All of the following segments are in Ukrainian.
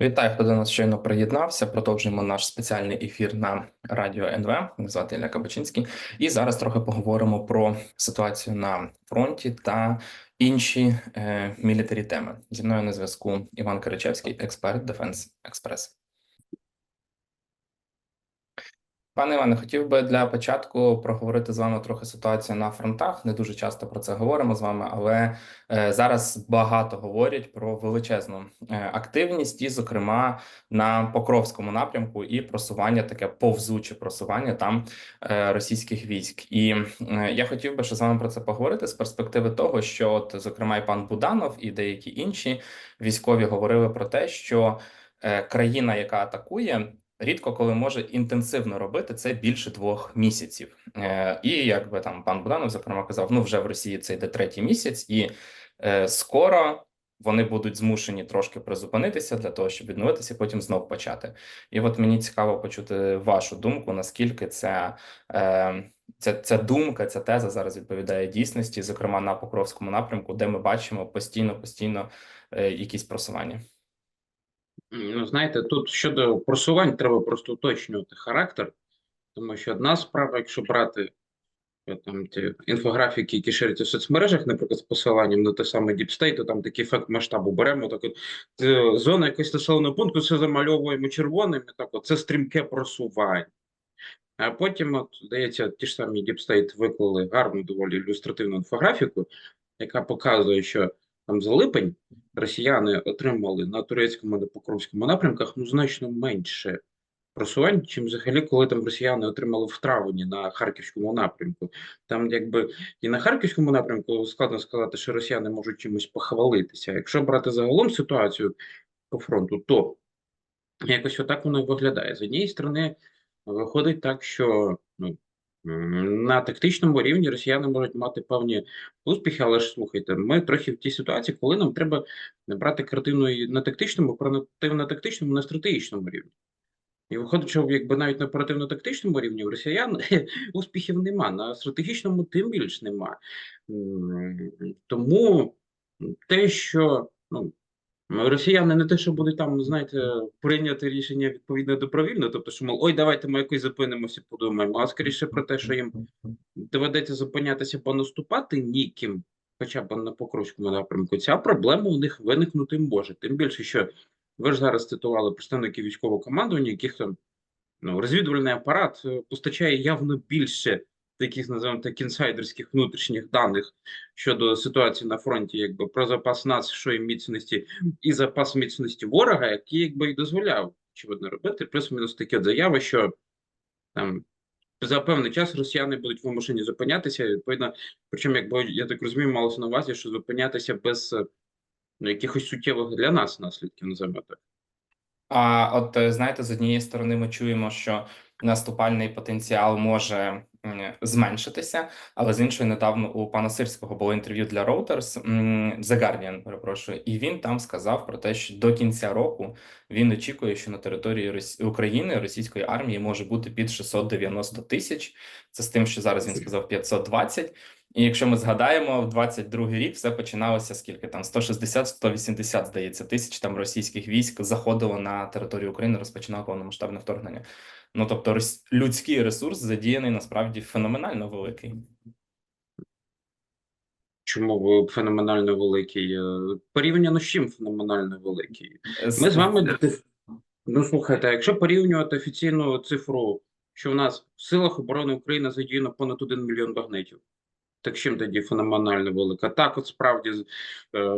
Вітаю, хто до нас щойно приєднався. Продовжуємо наш спеціальний ефір на радіо НВ. Мене звати Ілля Кабачинський. І зараз трохи поговоримо про ситуацію на фронті та інші е, мілітарі теми. Зі мною на зв'язку Іван Киричевський, експерт Дефенс Експрес. Пане Іване, хотів би для початку проговорити з вами трохи ситуацію на фронтах. Не дуже часто про це говоримо з вами, але е, зараз багато говорять про величезну е, активність, і, зокрема, на Покровському напрямку і просування, таке повзуче просування там е, російських військ. І я хотів би ще з вами про це поговорити з перспективи того, що, от, зокрема, і пан Буданов і деякі інші військові говорили про те, що країна, яка атакує рідко коли може інтенсивно робити це більше двох місяців. Е, І якби там пан Буданов зокрема казав: ну вже в Росії це йде третій місяць, і е, скоро. Вони будуть змушені трошки призупинитися для того, щоб відновитися, і потім знов почати. І от мені цікаво почути вашу думку, наскільки ця, е, ця, ця думка, ця теза зараз відповідає дійсності, зокрема на Покровському напрямку, де ми бачимо постійно, постійно е, якісь просування. Ну, знаєте, тут щодо просувань треба просто уточнювати характер, тому що одна справа, якщо брати е, там ті інфографіки, які ширяться в соцмережах, наприклад, з посиланням на те саме State, то там такий ефект масштабу беремо. Так от зона якогось населеного пункту, це замальовуємо червоним, і так от це стрімке просування. А потім, от, здається, ті ж самі State виклали гарну доволі ілюстративну інфографіку, яка показує, що там за липень росіяни отримали на турецькому та покровському напрямках ну значно менше просувань, чим взагалі, коли там росіяни отримали в травні на харківському напрямку. Там, якби і на харківському напрямку складно сказати, що росіяни можуть чимось похвалитися. Якщо брати загалом ситуацію по фронту, то якось отак воно виглядає. З однієї сторони, виходить так, що ну. На тактичному рівні росіяни можуть мати певні успіхи, але ж слухайте, ми трохи в тій ситуації, коли нам треба брати картину і на тактичному, оперативно-тактичному, на стратегічному рівні. І виходить, що якби навіть на оперативно-тактичному рівні у росіян успіхів нема, на стратегічному тим більш нема. Тому те, що ну, Росіяни не те, що будуть там, знаєте, прийняти рішення відповідно добровільно, тобто, що мол, ой, давайте ми якось зупинимося, подумаємо, а скоріше про те, що їм доведеться зупинятися, бо наступати ніким, хоча б на Покровському напрямку, ця проблема у них виникнути може. Тим більше, що ви ж зараз цитували представників військового командування, яких там ну, розвідувальний апарат е, постачає явно більше таких називаємо так інсайдерських внутрішніх даних щодо ситуації на фронті, якби про запас нашої міцності і запас міцності ворога, який якби і дозволяв очевидно робити. Плюс-мінус таке заяви, що там. За певний час росіяни будуть вимушені зупинятися. Відповідно, причому, якби я так розумію, малося на увазі, що зупинятися без ну, якихось суттєвих для нас наслідків називаємо так. А от е, знаєте, з однієї сторони, ми чуємо, що наступальний потенціал може зменшитися. Але з іншої, недавно у пана Сирського було інтерв'ю для Reuters, The Guardian, перепрошую, і він там сказав про те, що до кінця року він очікує, що на території Росі... України російської армії може бути під 690 тисяч. Це з тим, що зараз він сказав 520. І якщо ми згадаємо, в 22-й рік все починалося скільки там 160-180, здається, тисяч там російських військ заходило на територію України, розпочинало повномасштабне вторгнення. Ну тобто, людський ресурс задіяний насправді феноменально великий. Чому феноменально великий? Е, порівняно з чим феноменально великий? Ми з вами ну слухайте, якщо порівнювати офіційну цифру, що в нас в силах оборони України задіяно понад 1 мільйон багнетів. Так чим тоді феноменально велика? Так, от справді е,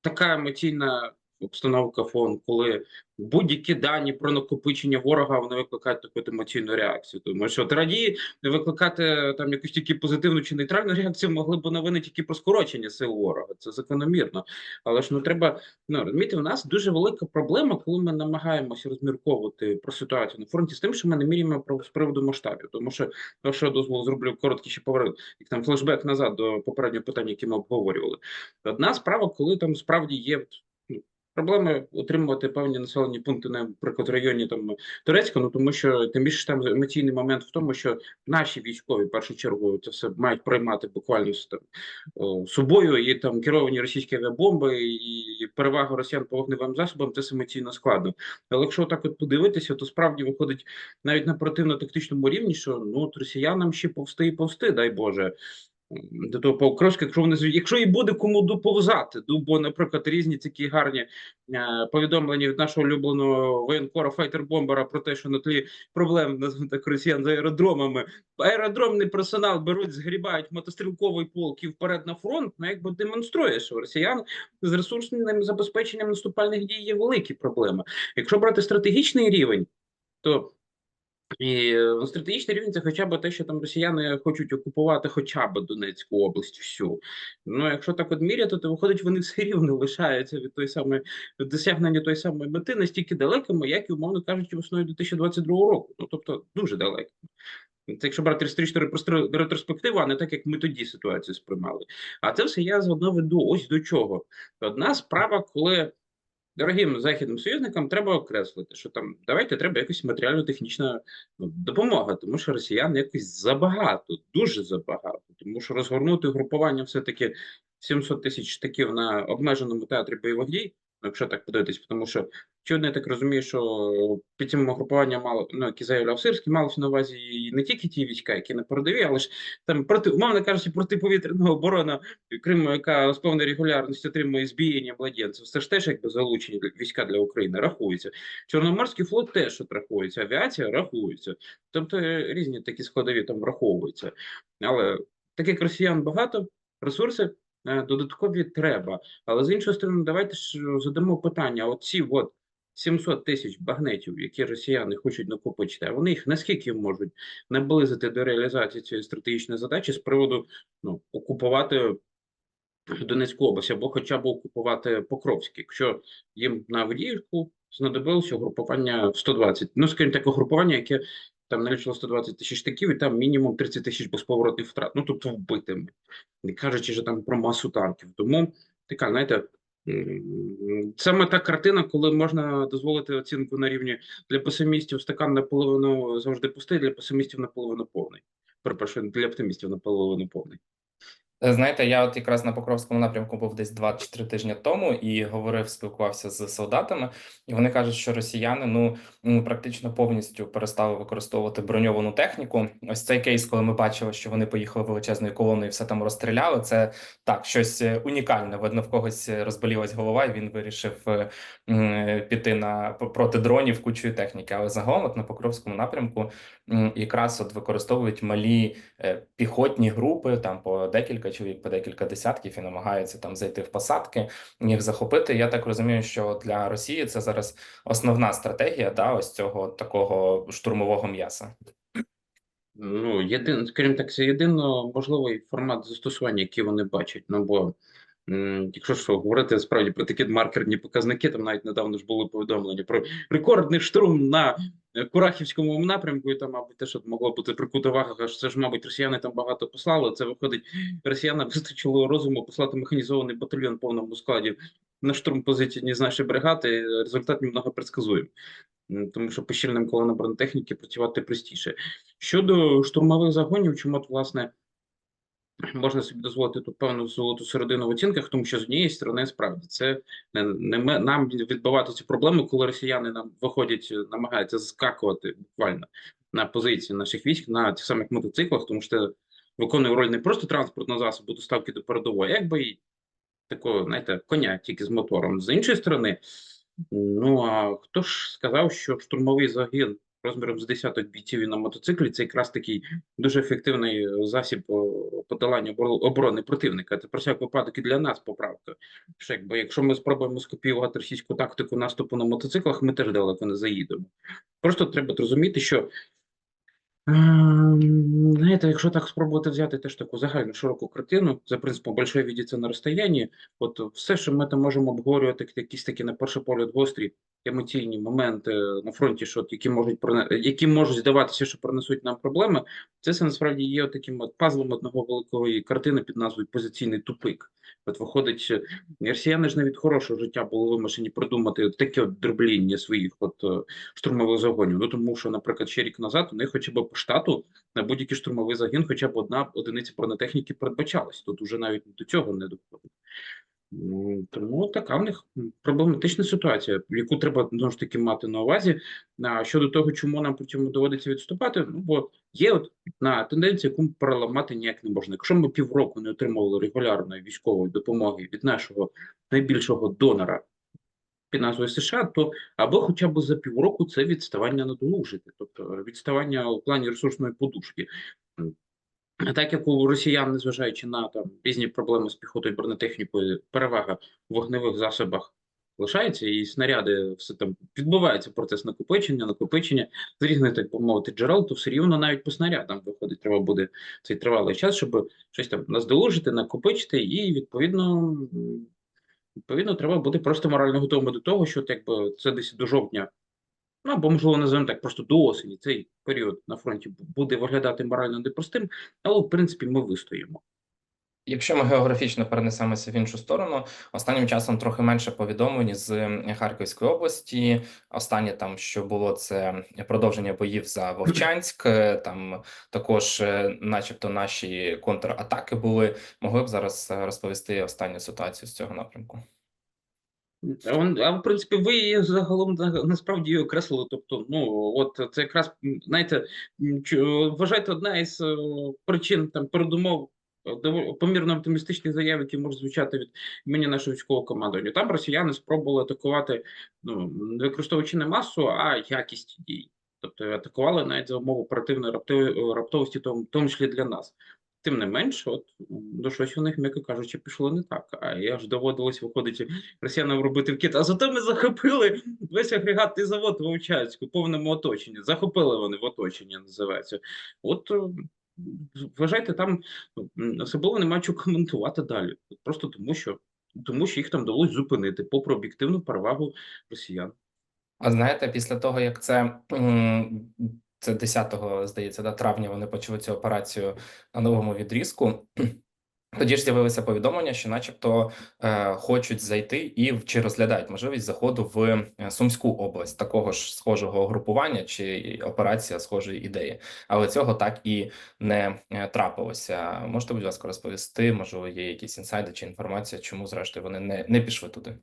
така емоційна обстановка фон, коли будь-які дані про накопичення ворога вони викликають таку емоційну реакцію. Тому що от радії викликати там якусь тільки позитивну чи нейтральну реакцію могли б новини тільки про скорочення сил ворога. Це закономірно. Але ж ну треба ну розумієте, у нас дуже велика проблема, коли ми намагаємося розмірковувати про ситуацію на фронті з тим, що ми не міряємо про з приводу масштабів. Тому що що дозволу зроблю короткий ще поворот, як там флешбек назад до попереднього питання, яке ми обговорювали. Одна справа, коли там справді є проблеми утримувати певні населені пункти, наприклад, в районі там Турецька, ну тому що тим більше там емоційний момент в тому, що наші військові в першу чергу це все мають приймати буквально там о, собою, і там керовані російські авіабомби, і перевага росіян по вогневим засобам це емоційно складно. Але якщо так от подивитися, то справді виходить навіть на оперативно-тактичному рівні, що ну от росіянам ще повсти і повсти, дай Боже. До того Покровська, якщо вони якщо і буде кому доповзати, ну, бо, наприклад, різні такі гарні е, повідомлення від нашого улюбленого воєнкора файтер-бомбера про те, що на тлі проблем так росіян з аеродромами, аеродромний персонал беруть, згрібають мотострілковий полк і вперед на фронт, ну якби демонструє, що росіян з ресурсним забезпеченням наступальних дій є великі проблеми. Якщо брати стратегічний рівень, то і е, стратегічний рівень це хоча б те, що там росіяни хочуть окупувати хоча б Донецьку область всю. Ну, якщо так от то виходить, вони все рівно лишаються від той самої від досягнення тої самої мети настільки далекими, як і, умовно кажучи, весною 2022 року. Ну тобто дуже далеко. Це якщо брати історичну ретроспективу, а не так, як ми тоді ситуацію сприймали. А це все я заодно веду. Ось до чого. Одна справа, коли дорогим західним союзникам треба окреслити, що там давайте треба якось матеріально-технічна ну, допомога, тому що росіян якось забагато, дуже забагато. Тому що розгорнути групування все-таки 700 тисяч штиків на обмеженому театрі бойових дій, якщо так подивитись, тому що Чудно, я так розумію, що під цим угрупуванням мало, ну, які заявляв Сирський, малося на увазі і не тільки ті війська, які на передовій, але ж там проти, умовно кажучи, протиповітряна оборона Криму, яка з повною регулярністю отримує збіяння младенців. Це ж теж якби залучені війська для України рахується. Чорноморський флот теж рахується, авіація рахується. Тобто е, різні такі складові там враховуються. Але таких росіян багато, ресурси додаткові треба. Але з іншої сторони, давайте ж задамо питання: оці от 700 тисяч багнетів, які росіяни хочуть накопичити, а вони їх наскільки можуть наблизити до реалізації цієї стратегічної задачі з приводу ну, окупувати Донецьку область або хоча б окупувати Покровськ, якщо їм на Авдіївку знадобилося угрупування в 120, ну скажімо так, угрупування, яке там налічило 120 тисяч таків, і там мінімум 30 тисяч безповоротних втрат, ну тобто вбитими, не кажучи вже там про масу танків. Тому така, знаєте, саме та картина, коли можна дозволити оцінку на рівні для песимістів стакан наполовину завжди пустий, для песимістів наполовину повний. Перепрошую, для оптимістів наполовину повний. Е, Знаєте, я от якраз на Покровському напрямку був десь 2-3 тижні тому і говорив, спілкувався з солдатами, і вони кажуть, що росіяни ну практично повністю перестали використовувати броньовану техніку. Ось цей кейс, коли ми бачили, що вони поїхали величезною колоною і все там розстріляли. Це так, щось е, унікальне. Видно, в когось е, розболілась голова, і він вирішив піти на проти дронів кучою техніки. Але загалом, от на Покровському напрямку, якраз от використовують малі піхотні групи, там по декілька чоловік, по декілька десятків, і намагаються там зайти в посадки, їх захопити. Я так розумію, що для Росії це зараз основна стратегія, да, ось цього такого штурмового м'яса. Ну, єдин, скажімо так, це єдино можливий формат застосування, який вони бачать. Ну бо якщо що говорити справді про такі маркерні показники, там навіть недавно ж були повідомлення про рекордний штурм на Курахівському напрямку, і там, мабуть, те, що могло бути прикута увага, що це ж, мабуть, росіяни там багато послали. Це виходить, росіянам вистачило розуму послати механізований батальйон в повному складі на штурм позиції з нашої бригади. Результат немного предсказуємо. Тому що по щільним колонам бронетехніки працювати простіше. Щодо штурмових загонів, чому от, власне можна собі дозволити тут певну золоту середину в оцінках, тому що з однієї сторони справді це не, не ми, нам відбивати цю проблему, коли росіяни нам виходять, е, намагаються заскакувати буквально на позиції наших військ на тих самих мотоциклах, тому що виконує роль не просто транспортного засобу доставки до передової, якби і такого, знаєте, коня тільки з мотором. З іншої сторони, ну а хто ж сказав, що штурмовий загін розміром з десяток бійців і на мотоциклі це якраз такий дуже ефективний е, засіб подолання оборони противника. Це про всяк випадок і для нас поправка. Що якби якщо ми спробуємо скопіювати російську тактику наступу на мотоциклах, ми теж далеко не заїдемо. Просто треба зрозуміти, що Знаєте, якщо так спробувати взяти теж таку загальну широку картину, за принципом большое видиться на розстоянні, от все, що ми там можемо обговорювати, якісь такі на перший погляд гострі емоційні моменти на фронті, що які можуть які можуть здаватися, що принесуть нам проблеми, це все насправді є таким от пазлом одного великої картини під назвою позиційний тупик. От виходить, е, росіяни ж не від хорошого життя були вимушені придумати таке от дробління своїх от е, штурмових загонів. Ну тому що, наприклад, ще рік назад у них хоча б штату на будь-який штурмовий загін, хоча б одна одиниця бронетехніки передбачалась. Тут уже навіть до цього не доходить. Тому така в них проблематична ситуація, яку треба знову ж таки мати на увазі. А щодо того, чому нам цьому доводиться відступати, ну бо є от на тенденція, яку переламати ніяк не можна. Якщо ми півроку не отримували регулярної військової допомоги від нашого найбільшого донора під назвою США, то або хоча б за півроку це відставання надолужити, тобто відставання у плані ресурсної подушки. Так як у росіян, незважаючи на там різні проблеми з піхотою і бронетехнікою, перевага в вогневих засобах лишається, і снаряди все там відбувається процес накопичення, накопичення з різних, так би мовити, джерел, то все рівно навіть по снарядам виходить, треба буде цей тривалий час, щоб щось там наздолужити, накопичити, і відповідно. Відповідно, треба бути просто морально готовими до того, що так би, це десь до жовтня, ну або можливо називаємо так, просто до осені цей період на фронті буде виглядати морально непростим, але в принципі ми вистоїмо. Якщо ми географічно перенесемося в іншу сторону, останнім часом трохи менше повідомлень з Харківської області. Останнє там, що було, це продовження боїв за Вовчанськ. Там також, е, начебто, наші контратаки були. Могли б зараз розповісти останню ситуацію з цього напрямку? А, в принципі, ви її загалом на- насправді окреслили. Тобто, ну от це якраз знаєте, вважайте одна із е, причин там передумов помірно оптимістичних заяв, які можуть звучати від імені нашого військового командування. Там росіяни спробували атакувати, ну використовуючи не масу, а якість дій. Тобто атакували навіть за умов оперативної раптовості, в тому числі для нас. Тим не менш, от до щось у них, м'яко кажучи, пішло не так. А я ж доводилось виходить росіянам робити вкид. А зато ми захопили весь агрегатний завод в Вовчанську у повному оточенні. Захопили вони в оточенні, називається. От вважайте, там особливо нема чого коментувати далі. Просто тому, що тому що їх там вдалося зупинити, попри об'єктивну перевагу росіян. А знаєте, після того, як це, це 10, здається, да, травня вони почали цю операцію на новому відрізку. Тоді ж з'явилося повідомлення, що, начебто, е, хочуть зайти і чи розглядають можливість заходу в е, Сумську область, такого ж схожого групування чи операція схожої ідеї, але цього так і не е, трапилося. Можете, будь ласка, розповісти? Можливо, є якісь інсайди чи інформація, чому зрештою вони не, не пішли туди?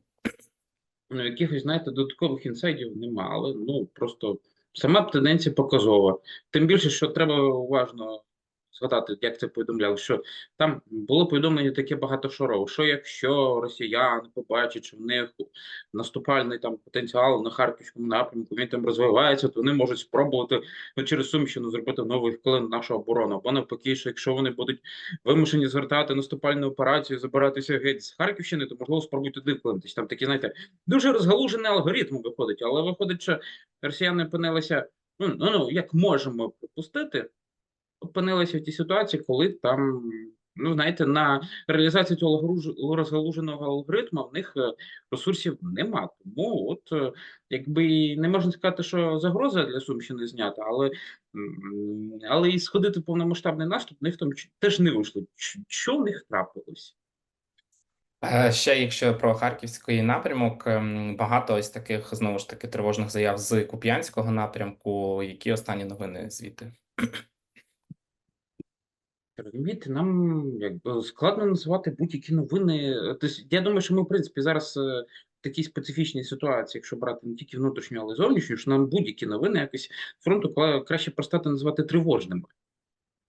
Ну, якихось, знаєте, додаткових інсайдів нема, але ну просто сама б тенденція показова. Тим більше, що треба уважно згадати, як це повідомляли, що там було повідомлення таке багатошарове, що якщо росіяни побачать, що в них наступальний там потенціал на харківському напрямку, він там розвивається, то вони можуть спробувати ну, через Сумщину зробити новий вклин в нашу оборону. Або навпаки, що якщо вони будуть вимушені звертати наступальну операцію, забиратися геть з Харківщини, то можливо спробують туди вклинитись. Там такі, знаєте, дуже розгалужений алгоритм виходить, але виходить, що росіяни опинилися, ну, ну, ну як можемо припустити, опинилися в тій ситуації, коли там, ну знаєте, на реалізацію цього розгалуженого алгоритму в них е, ресурсів нема. Тому от е, якби не можна сказати, що загроза для Сумщини знята, але, але і сходити в повномасштабний наступ в них там теж не вийшло. Що в них трапилось? Е, Ще якщо про харківський напрямок, ем, багато ось таких знову ж таки тривожних заяв з Куп'янського напрямку. Які останні новини звідти? Розумієте, нам якби складно називати будь-які новини. Тобто, я думаю, що ми, в принципі, зараз е, в такій специфічній ситуації, якщо брати не тільки внутрішню, але й зовнішню, що нам будь-які новини якось фронту краще простати називати тривожними.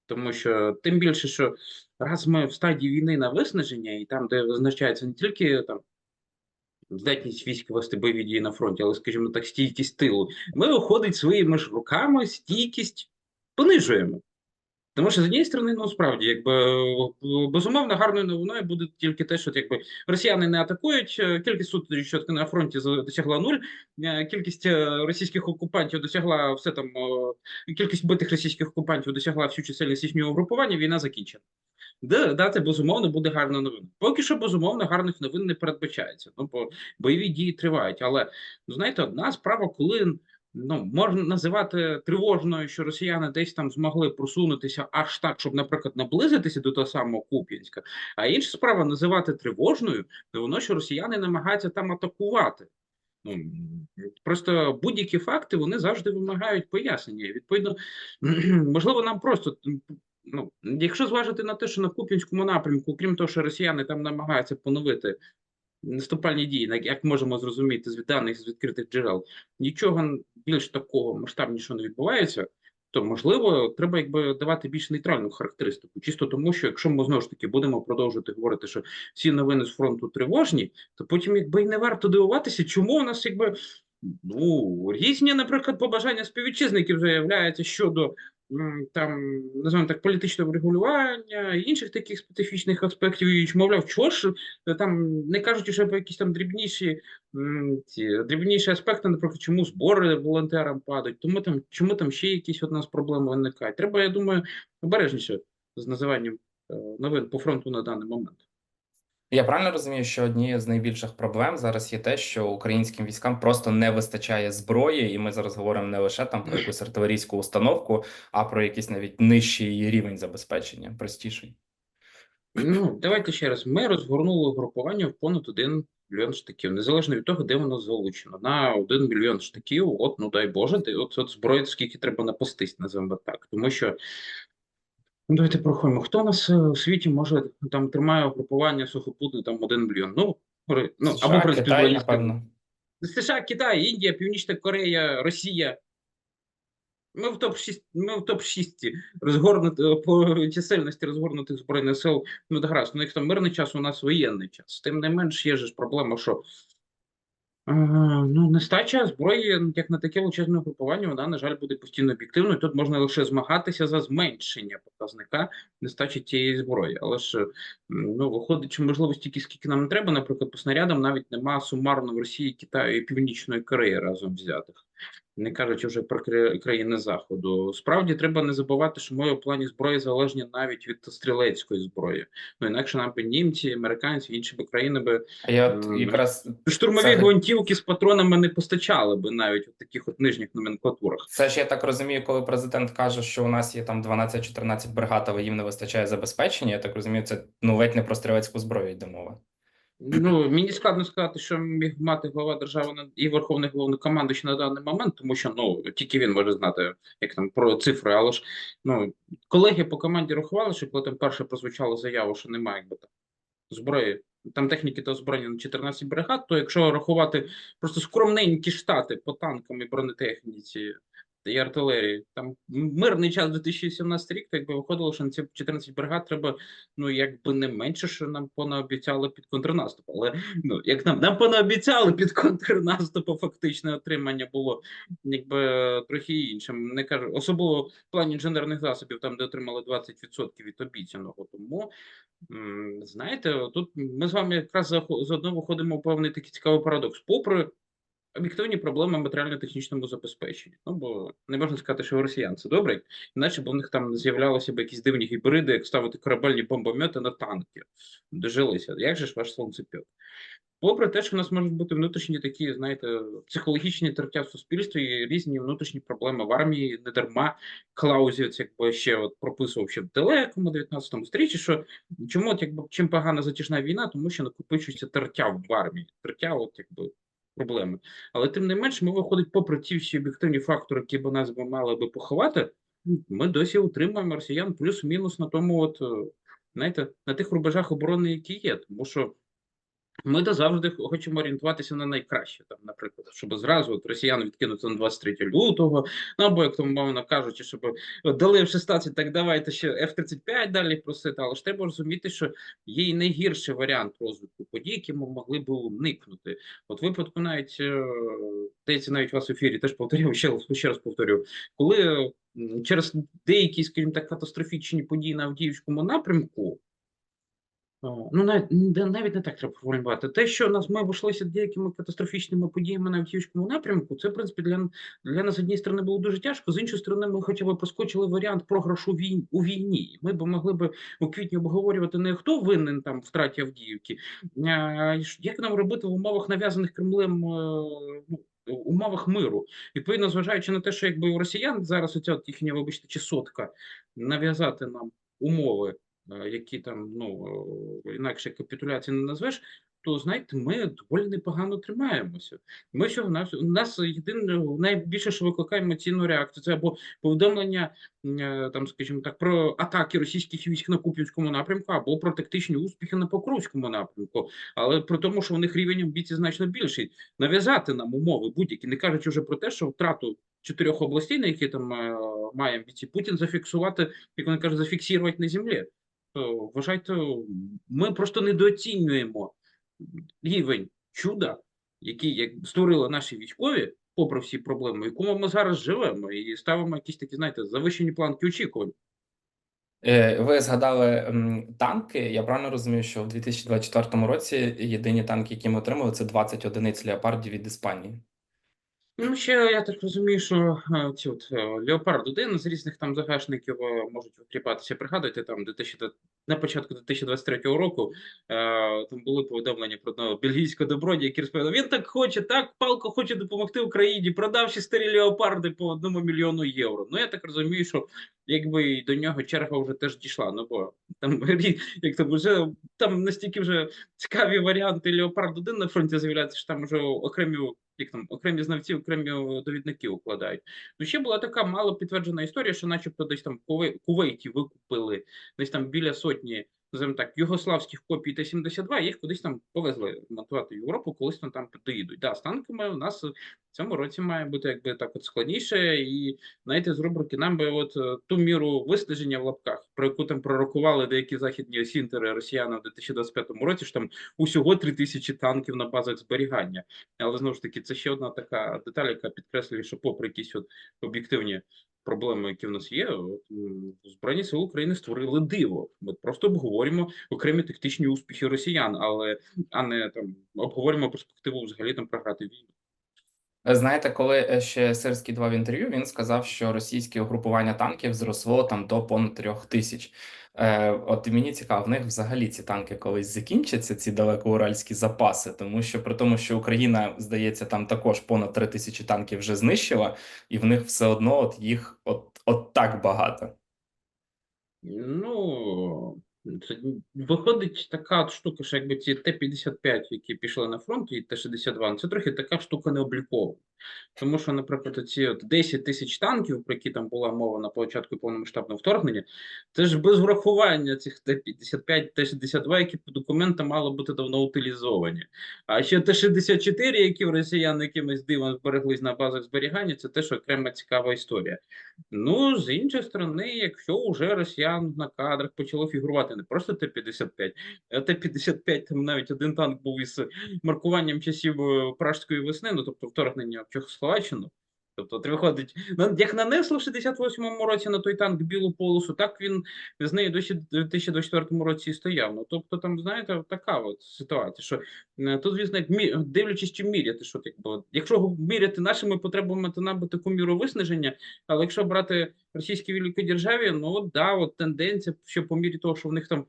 Тому що тим більше, що раз ми в стадії війни на виснаження, і там, де визначається не тільки там здатність військ вести бойові дії на фронті, але, скажімо так, стійкість тилу, ми виходить своїми ж руками стійкість понижуємо. Тому що з однієї сторони, ну справді, якби е, безумовно, гарною новиною буде тільки те, що якби росіяни не атакують, е, кількість сутичок на фронті досягла нуль, е, кількість російських окупантів досягла все там, кількість битих російських окупантів досягла всю чисельність їхнього угрупування, війна закінчена. Да, да, це безумовно буде гарна новина. Поки що, безумовно, гарних новин не передбачається. Ну, бо бойові дії тривають. Але ну, знаєте, одна справа, коли ну можна називати тривожною, що росіяни десь там змогли просунутися аж так, щоб, наприклад, наблизитися до того самого Куп'янська. А інша справа називати тривожною, то воно, що росіяни намагаються там атакувати. Ну просто будь-які факти вони завжди вимагають пояснення. Відповідно, можливо, нам просто ну, якщо зважити на те, що на Куп'янському напрямку, крім того, що росіяни там намагаються поновити наступальні дії, як можемо зрозуміти з даних з відкритих джерел, нічого більш такого масштабнішого не відбувається. То можливо, треба якби давати більш нейтральну характеристику, чисто тому, що якщо ми знову ж таки будемо продовжувати говорити, що всі новини з фронту тривожні, то потім якби і не варто дивуватися, чому у нас якби ну різні, наприклад, побажання співвітчизників заявляються щодо там називаємо так політичного врегулювання, інших таких специфічних аспектів, і мовляв, чого ж е, там не кажучи, що про якісь там дрібніші ці дрібніші аспекти, наприклад, чому збори волонтерам падають, тому там чому там ще якісь у нас проблеми виникають. Треба, я думаю, обережніше з називанням е, новин по фронту на даний момент. Я правильно розумію, що однією з найбільших проблем зараз є те, що українським військам просто не вистачає зброї, і ми зараз говоримо не лише там про якусь артилерійську установку, а про якийсь навіть нижчий рівень забезпечення, простіший. Ну, давайте ще раз. Ми розгорнули угрупування в понад 1 мільйон штиків, незалежно від того, де воно залучено. На 1 мільйон штиків, от, ну дай Боже, от, от зброї, скільки треба напастись, називаємо так. Тому що, ну давайте порахуємо, хто у нас е, у світі може там тримає угрупування сухопутне там 1 мільйон? Ну, ну США, або принципі, Китай, напевно. США, Китай, Індія, Північна Корея, Росія. Ми в топ-6, ми в топ-6 розгорнути по чисельності розгорнутих збройних сил. Ну, гаразд, у них там мирний час, у нас воєнний час. Тим не менш, є ж проблема, що е, ну, нестача зброї, як на таке величезне групування, вона, на жаль, буде постійно об'єктивною. Тут можна лише змагатися за зменшення показника нестачі тієї зброї. Але ж ну, виходить, що можливо стільки, скільки нам треба, наприклад, по снарядам навіть нема сумарно в Росії, Китаю і Північної Кореї разом взятих. Не кажучи вже про кра- країни заходу. Справді треба не забувати, що ми у плані зброї залежні навіть від стрілецької зброї. Ну інакше нам би німці, американці, інші би країни би я от Ем, якраз штурмові Це- гвинтівки з патронами не постачали би навіть в таких от нижніх номенклатурах. Це ж я так розумію, коли президент каже, що у нас є там 12-14 бригад, але їм не вистачає забезпечення. Я так розумію, це ну ледь не про стрілецьку зброю йде мова. Ну мені складно сказати, що міг мати глава держави і верховний головнокомандуючий на даний момент, тому що ну тільки він може знати, як там про цифри. Але ж ну колеги по команді рахували, що коли там перше прозвучала заява, що немає якби там зброї, там техніки та озброєння на 14 бригад, то якщо рахувати просто скромненькі штати по танкам і бронетехніці і артилерії, там мирний час 2017 рік, то якби виходило, що на ці 14 бригад треба, ну якби не менше, що нам понаобіцяли під контрнаступ. Але ну як нам нам понаобіцяли під контрнаступу, фактичне отримання було якби трохи іншим. Не кажу, особливо в плані інженерних засобів, там де отримали 20% від обіцяного. Тому Знаєте, тут ми з вами якраз заодно виходимо в певний такий цікавий парадокс. Попри об'єктивні проблеми в матеріально-технічному забезпеченні. Ну бо не можна сказати, що росіян це добре, іначе б у них там з'являлися б якісь дивні гібриди, як ставити корабельні бомбомети на танки. Дожилися. Як же ж ваш сонцепьок? Попри те, що в нас можуть бути внутрішні такі, знаєте, психологічні тертя в суспільстві і різні внутрішні проблеми в армії, не дарма Клаузівець, якби ще от прописував ще в далекому 19 сторіччі, що чому от, якби чим погана затяжна війна, тому що накопичується тертя в армії, тертя, от якби проблеми. Але тим не менш, ми виходить, попри ті всі об'єктивні фактори, які б нас би мали би поховати, ми досі утримуємо росіян плюс-мінус на тому, от е, знаєте, на тих рубежах оборони, які є, тому що. Ми завжди хочемо орієнтуватися на найкраще, там, наприклад, щоб зразу от росіян відкинути на 23 лютого, ну або як то мовно кажучи, щоб дали F-16, так давайте ще F-35 далі просити. Але ж треба розуміти, що є і найгірший варіант розвитку подій, які ми могли б уникнути. От випадку навіть е, здається, навіть вас в ефірі теж повторював, ще, ще раз повторюю, коли через деякі, скажімо так, катастрофічні події на Авдіївському напрямку. О, Ну, навіть, навіть не так треба формулювати. Те, що нас ми обійшлися деякими катастрофічними подіями на Авдіївському напрямку, це, в принципі, для, для нас з однієї сторони було дуже тяжко, з іншої сторони, ми хоча б проскочили варіант програшу війн, у війні. Ми б могли б у квітні обговорювати не хто винен там втраті Авдіївки, а як нам робити в умовах нав'язаних Кремлем е, ну, умовах миру. Відповідно, зважаючи на те, що якби у росіян зараз оця їхня, вибачте, чесотка нав'язати нам умови, е, які там ну е, інакше капітуляції не назвеш. То знаєте, ми доволі непогано тримаємося. Ми що в нас у нас єдине найбільше, що викликає емоційну реакцію, це або повідомлення е, там, скажімо так, про атаки російських військ на Куп'янському напрямку, або про тактичні успіхи на Покровському напрямку. Але при тому, що у них рівень амбіцій значно більший, нав'язати нам умови будь-які, не кажучи вже про те, що втрату чотирьох областей, на які там е, має амбіції Путін зафіксувати, як вони кажуть, зафіксувати на землі. То вважайте, ми просто недооцінюємо рівень чуда, який як створили наші військові, попри всі проблеми, в якому ми зараз живемо, і ставимо якісь такі, знаєте, завищені планки очікувань. Е, Ви згадали танки. Я правильно розумію, що в 2024 році єдині танки, які ми отримали, це 20 одиниць леопардів від Іспанії. Ну, ще я так розумію, що е, ці от Леопард 1 з різних там загашників е, можуть викріпатися. Пригадуйте, там 2000, на початку 2023 року е, там були повідомлення про одного бельгійського добродія, який розповідав, він так хоче, так палко хоче допомогти Україні, продавши старі леопарди по одному мільйону євро. Ну я так розумію, що якби до нього черга вже теж дійшла. Ну бо там як то вже там настільки вже цікаві варіанти Леопард 1 на фронті з'являються, що там вже окремі як там окремі знавці, окремі довідники укладають. Ну ще була така мало підтверджена історія, що, начебто, десь там Кувейті викупили десь там біля сотні, називаємо так, югославських копій Т-72, їх кудись там повезли монтувати в Європу, колись вони там доїдуть. Да, з танками у нас в цьому році має бути якби так от складніше, і знаєте, з рубрики нам би от е, ту міру виснаження в лапках, про яку там пророкували деякі західні осінтери росіяни в 2025 році, що там усього 3 тисячі танків на базах зберігання. Але знову ж таки, це ще одна така деталь, яка підкреслює, що попри якісь от об'єктивні проблеми, які в нас є, Збройні сили України створили диво. Ми просто обговорюємо окремі тактичні успіхи росіян, але а не там обговорюємо перспективу взагалі там програти війну. Е, Знаєте, коли е, ще Сирський давав інтерв'ю, він сказав, що російське угрупування танків зросло там до понад трьох тисяч. Е, от мені цікаво, в них взагалі ці танки колись закінчаться, ці далекоуральські запаси, тому що при тому, що Україна, здається, там також понад три тисячі танків вже знищила, і в них все одно от їх от, от так багато. Ну, це виходить така штука, що якби ці Т-55, які пішли на фронт, і Т-62, ну, це трохи така штука необлікована. Тому що, наприклад, ці от 10 тисяч танків, про які там була мова на початку повномасштабного вторгнення, це ж без врахування цих Т-55, Т-62, які по документам мали бути давно утилізовані. А ще Т-64, які в росіян якимось дивом збереглись на базах зберігання, це теж окрема цікава історія. Ну, з іншої сторони, якщо вже росіян на кадрах почало фігурувати не просто Т-55, а Т-55, там навіть один танк був із маркуванням часів е, Пражської весни, ну тобто вторгнення в Чехословаччину. Тобто, виходить, як нанесло в 68-му році на той танк білу полосу, так він з нею досі в 2024 році і стояв. Ну тобто, там, знаєте, така от ситуація, що е, тут, звісно, дивлячись, чим міряти, що якби, от, якщо міряти нашими потребами, то нам би таку міру виснаження, але якщо брати російські великі державі, ну да, от тенденція, що по мірі того, що в них там,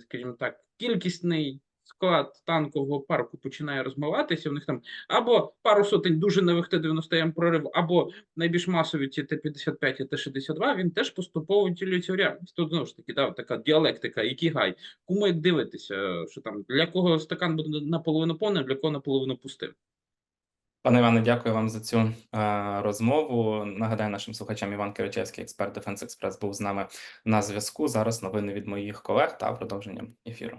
скажімо так, кількісний склад танкового парку починає розмиватися, в них там або пару сотень дуже нових Т-90М прорив, або найбільш масові ці Т-55 і Т-62, він теж поступово втілюється в реальність. Тут знову ж таки, да, така діалектика, ікігай. Кому як дивитися, що там для кого стакан буде наполовину повним, для кого наполовину пустим. Пане Іване, дякую вам за цю е, розмову. Нагадаю нашим слухачам, Іван Киричевський, експерт Дефенс Експрес, був з нами на зв'язку. Зараз новини від моїх колег та продовження ефіру.